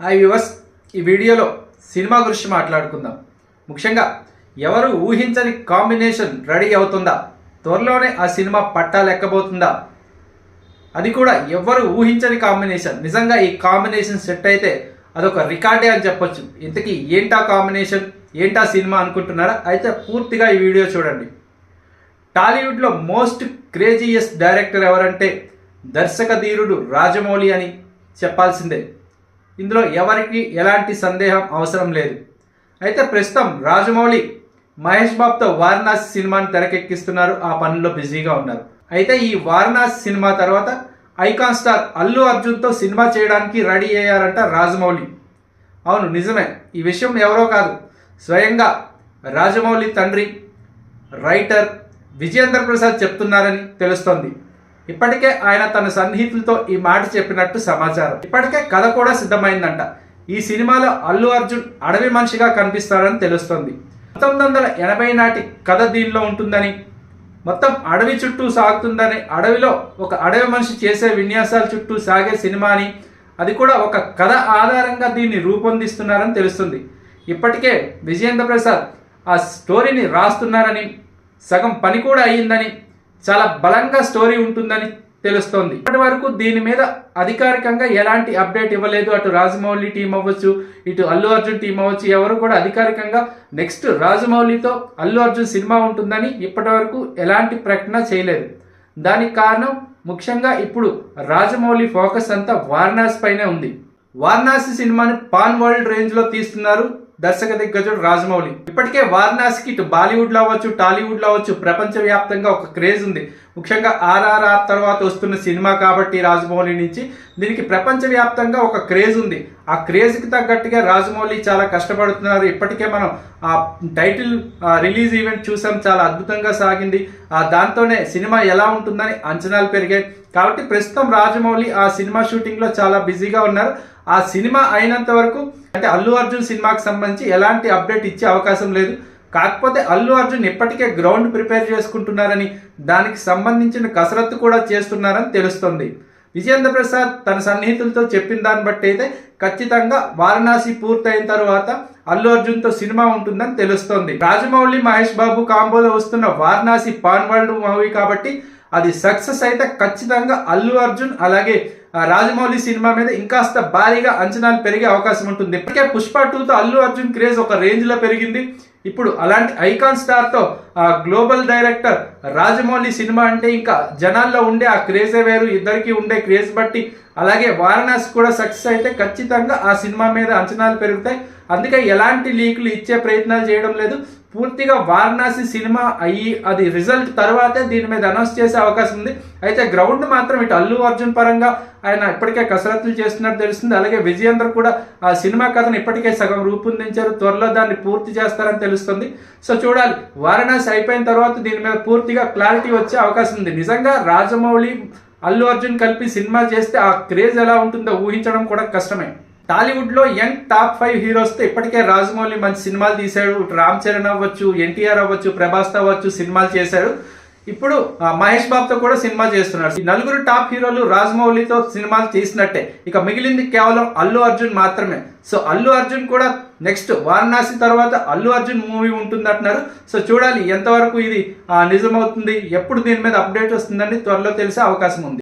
Hi viewers ఈ వీడియోలో cinema గురించి మాట్లాడుకుందాం. ముఖ్యంగా ఎవరు ఊహించని కాంబినేషన్ రెడీ అవుతుందా? త్వరలోనే ఆ సినిమా పట్టాలెక్కబోతుందా అది కూడా ఎవ్వరు ఊహించని కాంబినేషన్. నిజంగా ఈ కాంబినేషన్ సెట్ అయితే అదొక రికార్డే అని చెప్పొచ్చు. ఇంతకీ ఏంటా కాంబినేషన్? ఏంటా సినిమా అనుకుంటున్నారా? అయితే పూర్తిగా ఈ వీడియో చూడండి. టాలీవుడ్లో మోస్ట్ క్రేజీయస్ డైరెక్టర్ ఎవరంటే దర్శక ధీరుడు రాజమౌళి అని చెప్పాల్సిందే. ఇందులో ఎవరికి ఎలాంటి సందేహం అవసరం లేదు. అయితే ప్రస్తుతం రాజమౌళి మహేష్ బాబుతో వారణాసి సినిమాని తెరకెక్కిస్తున్నారు. ఆ పనుల్లో బిజీగా ఉన్నారు. అయితే ఈ వారణాసి సినిమా తర్వాత ఐకాన్ స్టార్ అల్లు అర్జున్తో సినిమా చేయడానికి రెడీ అయ్యారంట రాజమౌళి. అవును నిజమే. ఈ విషయం ఎవరో కాదు. స్వయంగా రాజమౌళి తండ్రి రైటర్ విజయేంద్ర ప్రసాద్ చెప్తున్నారని తెలుస్తోంది. ఇప్పటికే ఆయన తన సన్నిహితులతో ఈ మాట చెప్పినట్టు సమాచారం. ఇప్పటికే కథ కూడా సిద్ధమైందంట. ఈ సినిమాలో అల్లు అర్జున్ అడవి మనిషిగా కనిపిస్తారని తెలుస్తుంది. పంతొమ్మిది వందల ఎనభై నాటి కథ దీనిలో ఉంటుందని మొత్తం అడవి చుట్టూ సాగుతుందని అడవిలో ఒక అడవి మనిషి చేసే విన్యాసాల చుట్టూ సాగే సినిమా అని అది కూడా ఒక కథ ఆధారంగా దీన్ని రూపొందిస్తున్నారని తెలుస్తుంది. ఇప్పటికే విజయేంద్ర ప్రసాద్ ఆ స్టోరీని రాస్తున్నారని సగం పని కూడా అయ్యిందని చాలా బలంగా స్టోరీ ఉంటుందని తెలుస్తోంది. ఇప్పటి వరకు దీని మీద అధికారికంగా ఎలాంటి అప్డేట్ ఇవ్వలేదు. అటు రాజమౌళి టీం అవ్వచ్చు ఇటు అల్లు అర్జున్ టీం అవ్వచ్చు ఎవరు కూడా అధికారికంగా నెక్స్ట్ రాజమౌళితో అల్లు అర్జున్ సినిమా ఉంటుందని ఇప్పటి వరకు ఎలాంటి ప్రకటన చేయలేదు. దానికి కారణం ముఖ్యంగా ఇప్పుడు రాజమౌళి ఫోకస్ అంతా వారణాసి పైనే ఉంది. వారణాసి సినిమాని పాన్ వరల్డ్ రేంజ్లో తీస్తున్నారు. దర్శక దిగ్గజుడు రాజమౌళి. ఇప్పటికే వారణాసికి ఇటు బాలీవుడ్లో అవ్వచ్చు టాలీవుడ్లో అవ్వచ్చు ప్రపంచ వ్యాప్తంగా ఒక క్రేజ్ ఉంది. ముఖ్యంగా ఆర్ఆర్ఆర్ తర్వాత వస్తున్న సినిమా కాబట్టి రాజమౌళి నుంచి దీనికి ప్రపంచవ్యాప్తంగా ఒక క్రేజ్ ఉంది. ఆ క్రేజ్కి తగ్గట్టుగా రాజమౌళి చాలా కష్టపడుతున్నారు. ఇప్పటికే మనం ఆ టైటిల్ రిలీజ్ ఈవెంట్ చూసాం. చాలా అద్భుతంగా సాగింది. ఆ దాంతోనే సినిమా ఎలా ఉంటుందని అంచనాలు పెరిగాయి. కాబట్టి ప్రస్తుతం రాజమౌళి ఆ సినిమా షూటింగ్లో చాలా బిజీగా ఉన్నారు. ఆ సినిమా అయినంత వరకు అంటే అల్లు అర్జున్ సినిమాకి సంబంధించి ఎలాంటి అప్డేట్ ఇచ్చే అవకాశం లేదు. కాకపోతే అల్లు అర్జున్ ఇప్పటికే గ్రౌండ్ ప్రిపేర్ చేసుకుంటున్నారని దానికి సంబంధించిన కసరత్తు కూడా చేస్తున్నారని తెలుస్తుంది. విజేంద్ర ప్రసాద్ తన సన్నిహితులతో చెప్పిన దాన్ని బట్టి అయితే ఖచ్చితంగా వారణాసి పూర్తయిన తర్వాత అల్లు అర్జున్తో సినిమా ఉంటుందని తెలుస్తోంది. రాజమౌళి మహేష్ బాబు కాంబోలో వస్తున్న వారణాసి పాన్ వరల్డ్ మూవీ కాబట్టి అది సక్సెస్ అయితే ఖచ్చితంగా అల్లు అర్జున్ అలాగే రాజమౌళి సినిమా మీద ఇంకాస్త భారీగా అంచనాలు పెరిగే అవకాశం ఉంటుంది. ఇప్పటికే పుష్ప టూతో అల్లు అర్జున్ క్రేజ్ ఒక రేంజ్లో పెరిగింది. ఇప్పుడు అలాంటి ఐకాన్ స్టార్తో ఆ గ్లోబల్ డైరెక్టర్ రాజమౌళి సినిమా అంటే ఇంకా జనాల్లో ఉండే ఆ క్రేజే వేరు ఇద్దరికి ఉండే క్రేజ్ బట్టి. అలాగే వారణాసి కూడా సక్సెస్ అయితే ఖచ్చితంగా ఆ సినిమా మీద అంచనాలు పెరుగుతాయి. అందుకే ఎలాంటి లీకులు ఇచ్చే ప్రయత్నాలు చేయడం లేదు. పూర్తిగా వారణాసి సినిమా అయ్యి అది రిజల్ట్ తర్వాతే దీని మీద అనౌన్స్ చేసే అవకాశం ఉంది. అయితే గ్రౌండ్ మాత్రం ఇటు అల్లు అర్జున్ పరంగా ఆయన ఇప్పటికే కసరత్తులు చేస్తున్నట్టు తెలుస్తుంది. అలాగే విజయేంద్ర కూడా ఆ సినిమా కథను ఇప్పటికే సగం రూపొందించారు. త్వరలో దాన్ని పూర్తి చేస్తారని తెలుస్తుంది. సో చూడాలి. వారణాసి అయిపోయిన తర్వాత దీని మీద పూర్తిగా క్లారిటీ వచ్చే అవకాశం ఉంది. నిజంగా రాజమౌళి అల్లు అర్జున్ కలిపి సినిమా చేస్తే ఆ క్రేజ్ ఎలా ఉంటుందో ఊహించడం కూడా కష్టమే. టాలీవుడ్లో యంగ్ టాప్ ఫైవ్ హీరోస్తో ఇప్పటికే రాజమౌళి మంచి సినిమాలు తీశాడు. రామ్ చరణ్ అవ్వచ్చు ఎన్టీఆర్ అవ్వచ్చు ప్రభాస్ అవ్వచ్చు సినిమాలు చేశాడు. ఇప్పుడు మహేష్ బాబుతో కూడా సినిమా చేస్తున్నాడు. ఈ నలుగురు టాప్ హీరోలు రాజమౌళితో సినిమాలు తీసినట్టే. ఇక మిగిలింది కేవలం అల్లు అర్జున్ మాత్రమే. సో అల్లు అర్జున్ కూడా నెక్స్ట్ వారణాసి తర్వాత అల్లు అర్జున్ మూవీ ఉంటుంది అంటున్నారు సో చూడాలి ఎంతవరకు ఇది నిజమవుతుంది ఎప్పుడు దీని మీద అప్డేట్ వస్తుందని త్వరలో తెలిసే అవకాశం ఉంది.